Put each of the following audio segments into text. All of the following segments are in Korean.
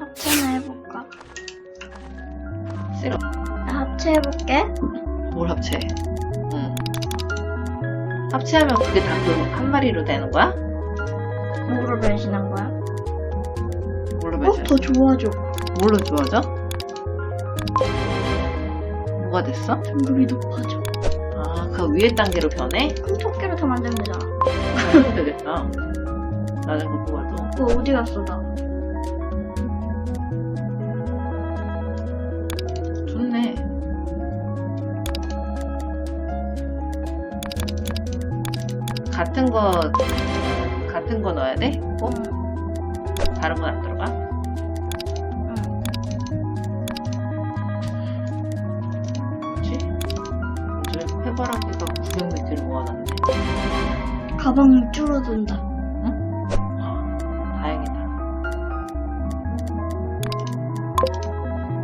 합체나 해볼까? 싫어. 나 합체해볼게. 뭘 합체해? 응. 합체하면 그게 다그한 마리로 되는 거야? 뭐로 변신한 거야? 뭘로 어? 변신? 더 좋아져. 뭘로 좋아져? 뭐가 됐어? 등급이 높아져. 아, 그 위에 단계로 변해? 그럼 토끼를 더 만들면 되잖아. 그럼 되겠다. 나는 그거 봐도. 그거 어디 갔어, 나? 같은 거, 같은 거 넣어야 돼? 꼭? 응. 다른 거안 들어가? 응. 뭐지? 요즘 해바라기가 구경 밑으로 모아놨네. 가방이 줄어든다. 다행이다.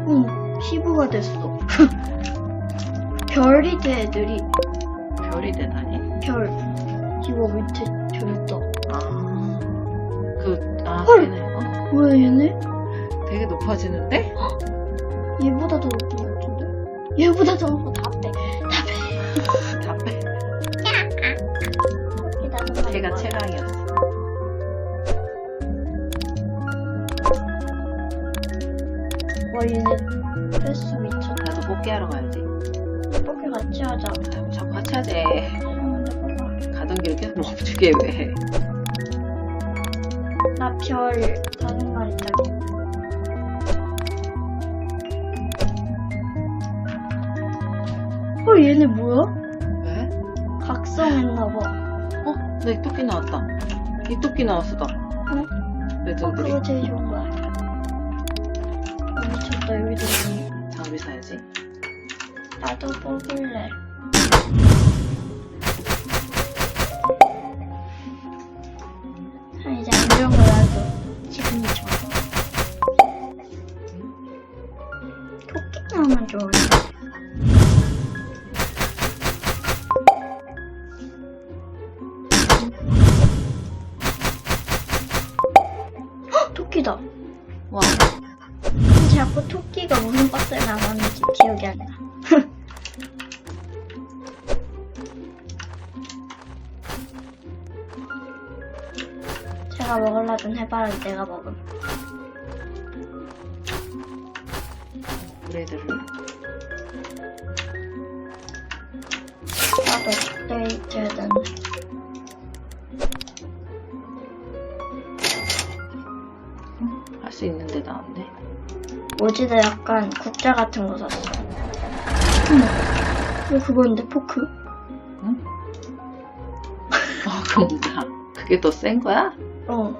응. 피부가 됐어. 별이 돼, 애들이. 어? 얘네? 되게 높아지는데? 얘보다 더 높은 것 같은데? 얘보다 더 높은 다 빼. 다 빼. 다섯 마리. 걔가. 최강이었어. 와, 얘네 횟수 미쳤다. 나도 뽑기 하러 가야지. 토끼 같이 하자. 아이고, 자꾸 같이. 먼저 뽑아. 가던 길을 계속 멈추게 왜. 나 별 이 토끼 나왔어, 나. 어? 내 어. 그거 제일 좋은 거야. 아, 미쳤다, 여기도 있네. 장비 사야지. 나도 뽑을래. 제가 먹으려던 해바라기 내가 먹음. 브레이드를. 나도 업데이트 해야 되네. 할수 있는데 나왔네. 어제도 약간 국자 같은 거 샀어. 어머, 왜 그건데 포크? 응? 아, 그뭔다 그게 더 센 거야? 어.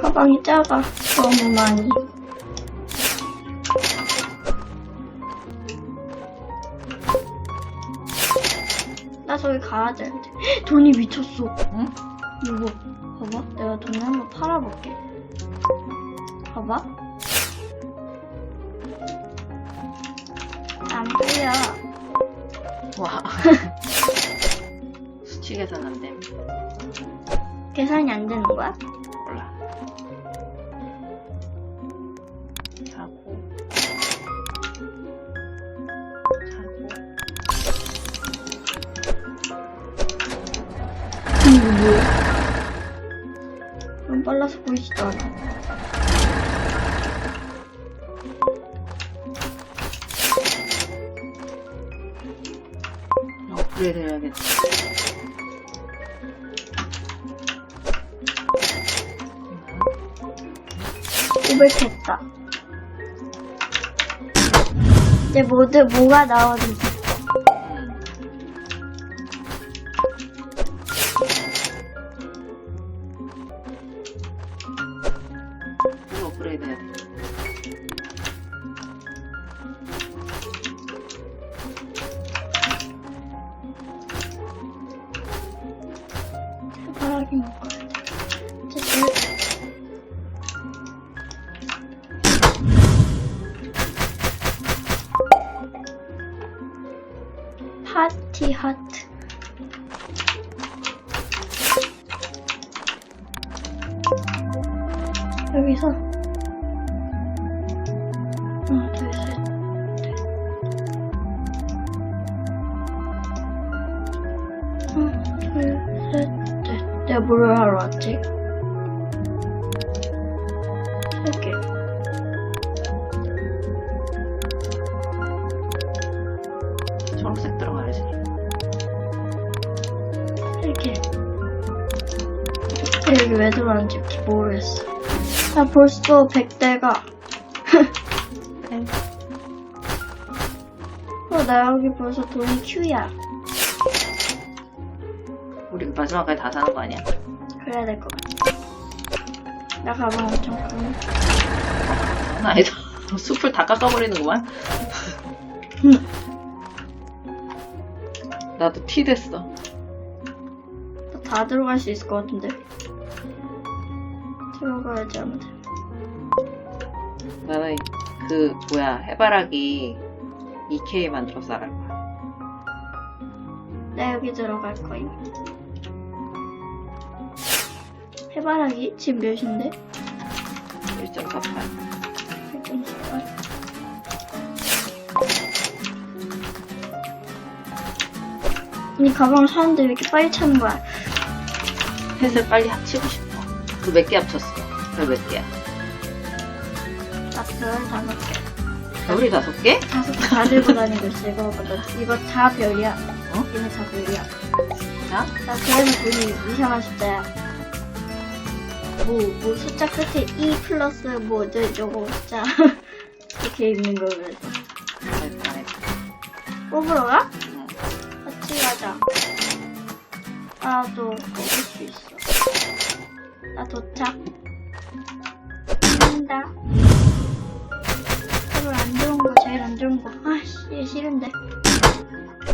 가방이 작아. 너무 많이. 나 저기 가야 되는데. 돈이 미쳤어. 응? 이거 봐봐 내가 돈을 한번 팔아볼게 봐봐 안 풀려 와. 수치 계산 안 돼. 계산이 안 되는 거야? 몰라. 사고. 사고. 이거 뭐야? 빨라서 보이지도 않아. 업그레이드 해야겠다. 고백했다. 이제 모두 뭐가 나오는지 이거 뭘 하러 왔지? 이렇게. 초록색 들어가야지. 이렇게. 여기 왜 들어왔는지 모르겠어. 나 벌써 100대가. 어, 나 여기 벌써 돈이 Q야. 마지막까지 다 사는 거 아니야? 그래야 될 것 같아. 나 가방 엄청 크네. 아니다. 숲을 다 깎아버리는구만. 나도 티 됐어. 다 들어갈 수 있을 것 같은데. 들어가야지 아무튼. 나는 그 뭐야 해바라기 2K 만들어서 나갈 거야. 나 여기 들어갈 거임. 해바라기 지금 몇인데? 1.48. 1.18. 이 가방을 사는데 왜 이렇게 빨리 차는 거야? 셋을 빨리 합치고 싶어. 그 몇 개 합쳤어? 별몇 개야? 나별 다섯 개. 별이 다섯 개? 다섯 개 다 들고 다니고 있어. 이거 봐. 나 이거 다 별이야. 어? 얘네 다 별이야. 자, 나 걔는 돈이 이상한 숫자야. 뭐, 뭐 숫자 끝에 E 플러스 뭐 어쩌고 숫자. 이렇게 있는 거 그래서. 뽑으러 가? 응. 같이 가자. 나도 뽑을 수 있어. 나 도착. 한다. 제발 안 좋은 거, 제일 안 좋은 거. 아씨, 얘 싫은데.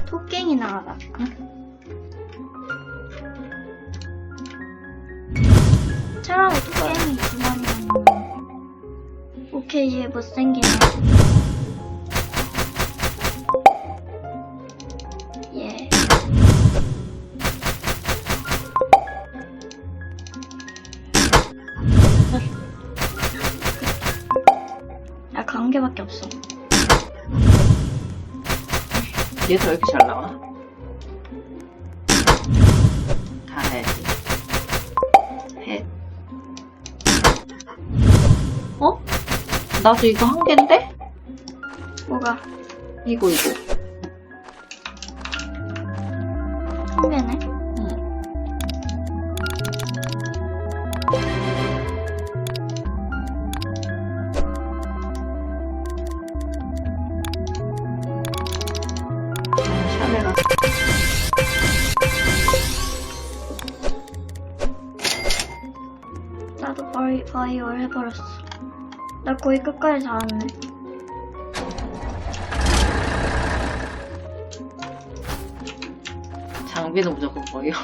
토깽이 나가다. 차라리 토깽이 그만이면. 오케이, 얘 못생기네. 예. 나 개밖에 없어. 얘도 왜 이렇게 잘 나와? 나도 이거 한 개인데? 뭐가? 이거, 이거. 거의 끝까지 다 왔네. 장비는 무조건 거예요.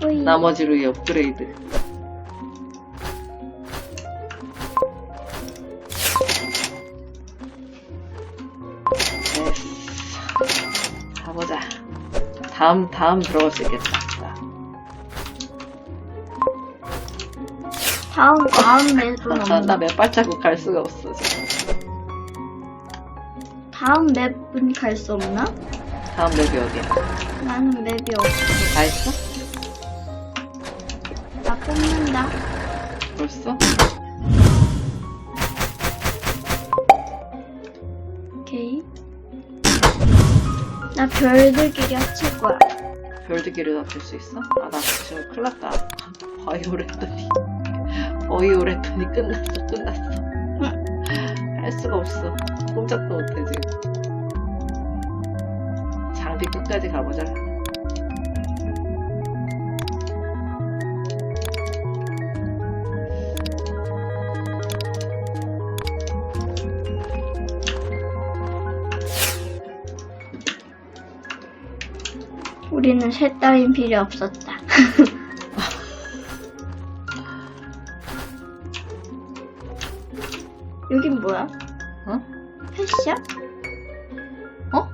거의. 나머지로 이 업그레이드. 됐어. 가보자. 다음, 다음 들어갈 수 있겠다. 다음, 다음 맵은 나, 없나? 나몇 발자국 갈 수가 없어, 지금. 다음 맵은 갈 수 없나? 다음 맵이 어디야? 나는 맵이 없어. 다 했어? 나 뽑는다. 벌써? 오케이. 나 별들끼리 합칠 거야. 별들끼리 합칠 수 있어? 아, 나 지금 큰일 났다. 했더니. 바이올 했더니 끝났어, 끝났어. 할 수가 없어. 꼼짝도 못해, 지금. 장비 끝까지 가보자. 우리는 셋 따윈 필요 없었다. 여긴 뭐야? 어? 패션? 어?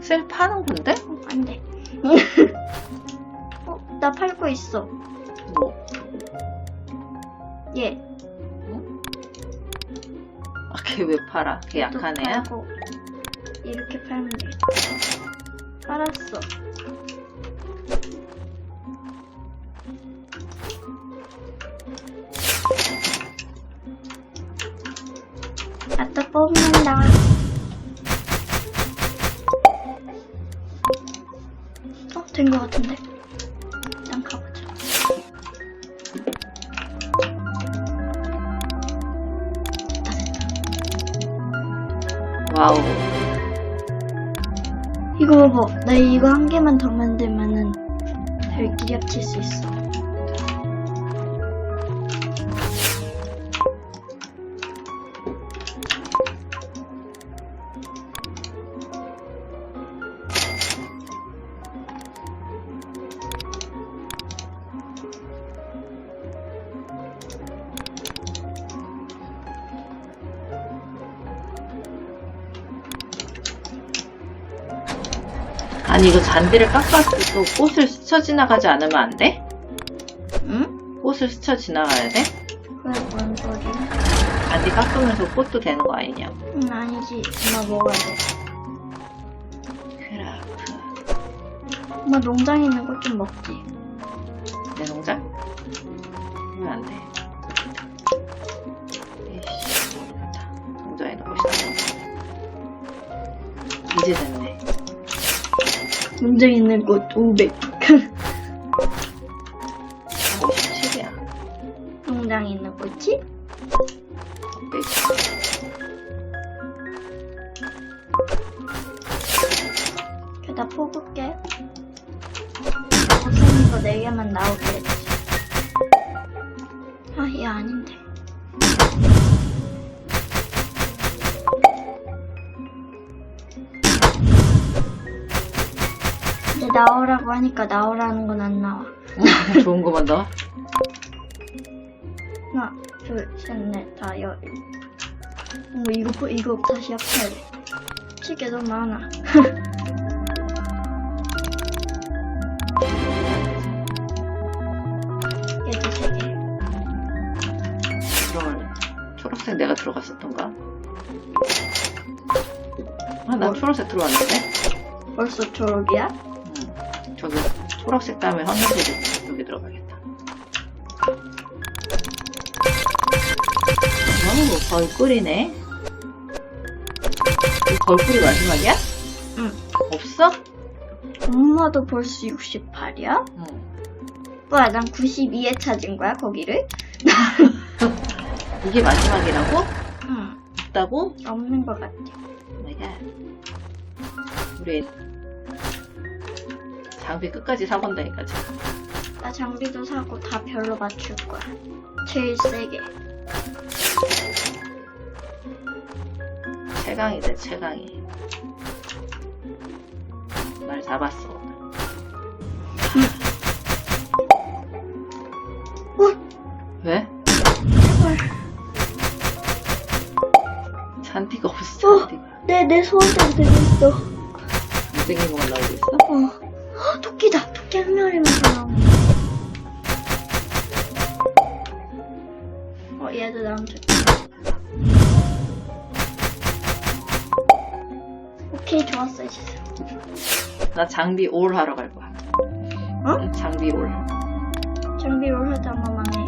셀 파는 건데? 어, 안 돼. 어, 나 팔고 있어. 뭐? 얘. 응? 아, 걔 왜 팔아? 걔 약한 얘도 애야? 팔고 이렇게 팔면 되겠다. 팔았어. 뽑는다. 어, 된 것 같은데. 일단 가보자. 됐다, 됐다. 와우. 이거 봐봐. 나 이거 한 개만 더 만들면은 별 기력 칠 수 있어. 아니, 이거 잔디를 깎아서 또 꽃을 스쳐 지나가지 않으면 안 돼? 응? 꽃을 스쳐 지나가야 돼? 그게 뭔 소리야? 잔디 깎으면서 꽃도 되는 거 아니냐? 응, 아니지. 엄마 먹어야 돼. 크라프. 엄마 농장에 있는 거좀 먹지. 내 농장? 그러면 안 돼. 이씨, 모르겠다. 농장에 넣고 싶다. 이제 됐네. 농장에 있는 거 500. 57이야. 농장에 있는 거지? 그다 뽑을게. 못생긴 거 4개만 나오게 해주지. 아, 얘 아닌데. 나오라고 하니까 나오라는 건 안 나와. 좋은 거만 넣어? 하나, 둘, 셋, 넷, 다, 열. 어, 이거, 보- 이거 다시 합쳐야 돼. 칠게 너무 많아. 얘도 세 개. 그러면 초록색 내가 들어갔었던가? 아, 나 뭐? 초록색 들어왔는데? 벌써 초록이야? 초록색 다음에 황금색이 여기 들어가겠다. 어우, 벌꿀이네. 이 벌꿀이 마지막이야? 응. 없어? 엄마도 벌써 68이야? 응. 뭐야, 난 92에 찾은 거야, 거기를? 이게 마지막이라고? 응, 있다고? 없는 것 같아. 내가 우리 장비 끝까지 사본다니까 지금. 나 장비도 사고 다 별로 맞출 거야. 제일 세게. 최강이네 최강이. 날 잡았어. 어? 왜? 제발. 잔디가 없어. 어. 잔디가. 내, 내 소원대로 되고 있어. 무생이? 어. 헉, 한 나오네. 어, 얘도 좋다. 오케이, 좋았어, 이제. 나 장비 올 하러 갈 거야. 어? 장비 올. 장비를 하자, 엄마 망해.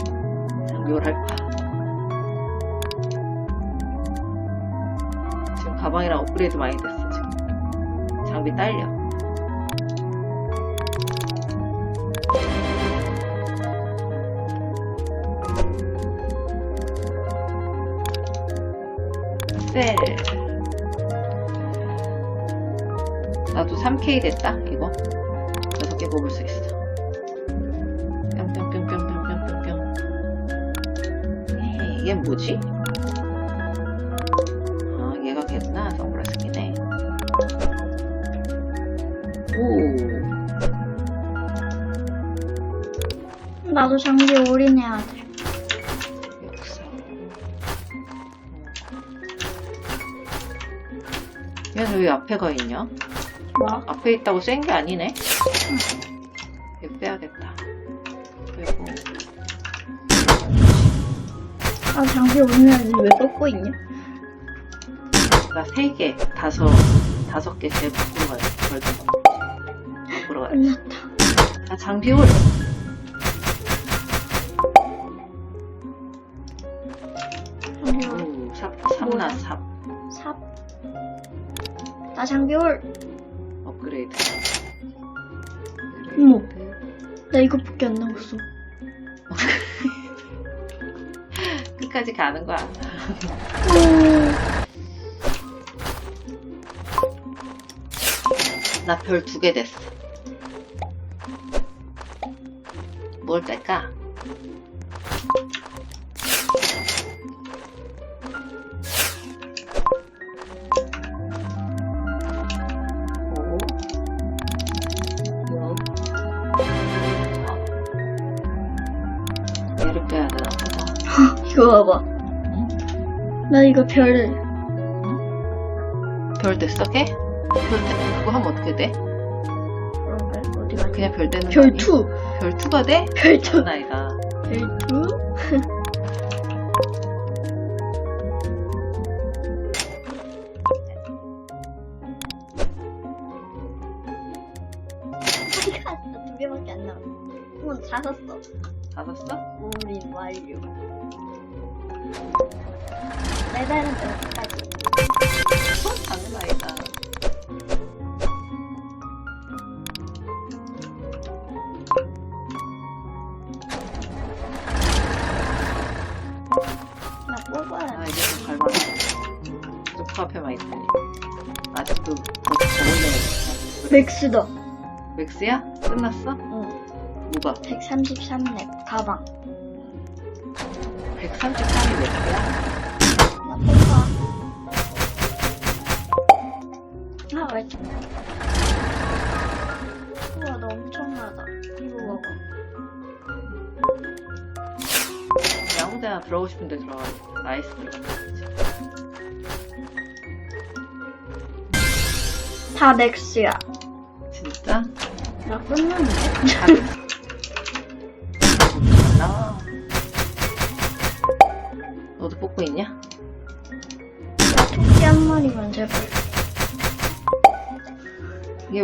장비 올 할 거야. 지금 가방이랑 업그레이드 많이 됐어 지금. 장비 딸려. 3K 됐다, 이거. 6개 뽑을 수 있어. 뿅뿅뿅뿅뿅뿅뿅뿅. 에이, 이게 뭐지? 아, 얘가 걔구나. 선글라스 끼네. 오, 나도 장비 돼. 역사. 얘는 왜 앞에 가 있냐? 뭐? 앞에 있다고 센 게 아니네. 이거 빼야겠다. 그리고 아, 장비 오늘 왜 뽑고 있냐? 나세 개, 다섯, 다섯 개 제일 바꾸러 가야 돼. 절대 바꾸러 가야 돼. 끝났다. 자, 장비 올. 장비 올. 오, 삽, 삽나, 뭐야? 삽. 삽. 나 장비 올. 업그레이드. 어머. 업그레이드. 나 이거밖에 안 남았어. 끝까지 가는 거야. 나 별 두 개 됐어. 뭘 뺄까? 봐봐. 응? 나 이거 별, 별 됐어, 걔? 별 돼? 그거 하면 어떻게 돼? 그런 걸 어디 갔냐? 그냥 별 되는 거별 아니야? 2. 별 2가 돼? 별 2. 그 나이가. 별 2? 두 개밖에 안 남았어. 어, 다 샀어. 다 샀어? 우린 완료. 매달은 여기까지. 나 뽑아야 아, 돼. 이게 좀 갈만하다. 소파 앞에만 있더니. 아직도 저번에 맥스다. 맥스야? 끝났어? 응. 뭐가? 133렙 가방. 133이 맥스야? 나 뽑아. 아, 왜? 우와, 너 엄청나다. 이거 봐봐. 그냥 아무 데나 들어가고 싶은데 들어가. 나이스 들어갔지. 다 맥스야. 진짜? 나 끝났는데?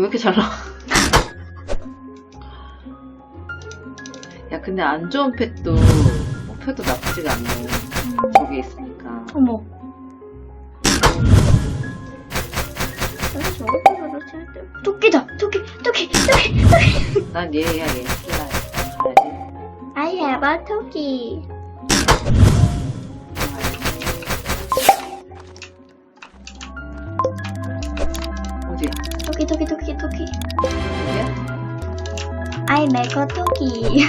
이렇게 잘 나와? 야, 근데 안 좋은 펫도, 뭐 펫도 나쁘지가 않네. 음. 저기 있으니까. 어머. 근데 저것도 그렇지 할 때. 토끼다! 토끼! 토끼! 토끼! 토끼! 난 얘야, 얘. 얘야. 가야지. I have a 토끼. 토끼, 토끼, 토끼, 토끼. I make a 토끼.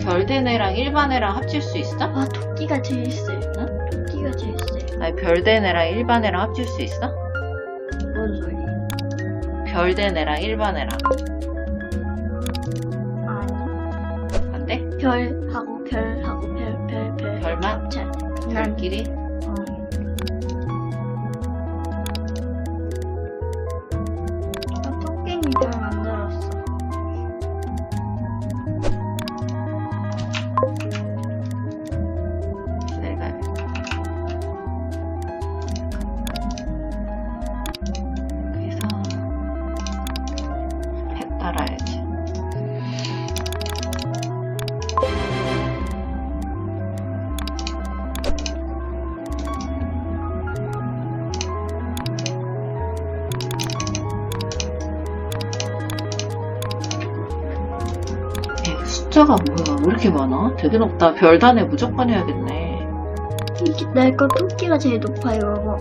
별된 애랑 일반 애랑 합칠 수 있어? 아, 토끼가 제일 세. 응? 토끼가 제일 세. 아니, 별된 애랑 일반 애랑 합칠 수 있어? 별된 애랑 일반 애랑. 아니. 안 돼? 별하고 별하고 별, 별, 별. 별만? 합쳐야 돼. 난, 별끼리? 해 따라야지. 에, 숫자가 뭐야? 왜 이렇게 많아? 되게 높다. 별단에 무조건 해야겠네. 이게 내거 토끼가 제일 높아요,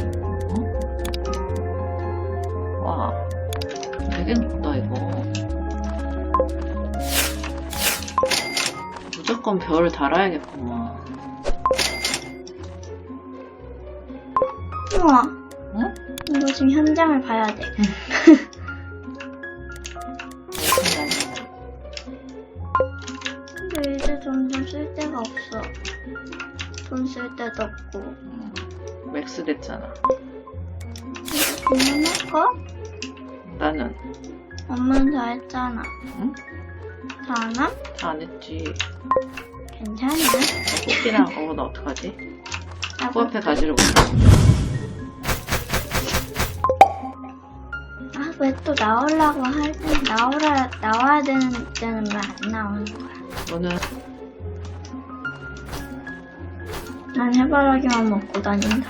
한번 별을 달아야겠구만. 우와. 응? 이거 지금 현장을 봐야 돼. 근데 이제 점점 쓸 데가 없어. 돈 쓸 데도 없고. 맥스 됐잖아. 그만할까? 나는 엄마는 다 했잖아. 응? 다 안 함? 다 안 했지. 괜찮아. 꽃이랑 어, 나 어떡하지? 나 코앞에 가지를 못해. 아, 왜 또 나오려고 할 때, 나오라, 나와야 되는 때는 왜 안 나오는 거야? 너는 난 해바라기만 먹고 다닌다.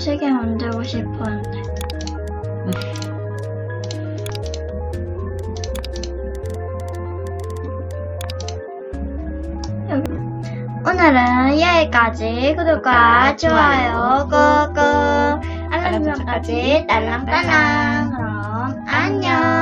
세개 만들고 싶었는데. 오늘은 여기까지. 구독과 좋아요 꾹꾹. 알람 설정까지. 딸랑딸랑. 그럼 안녕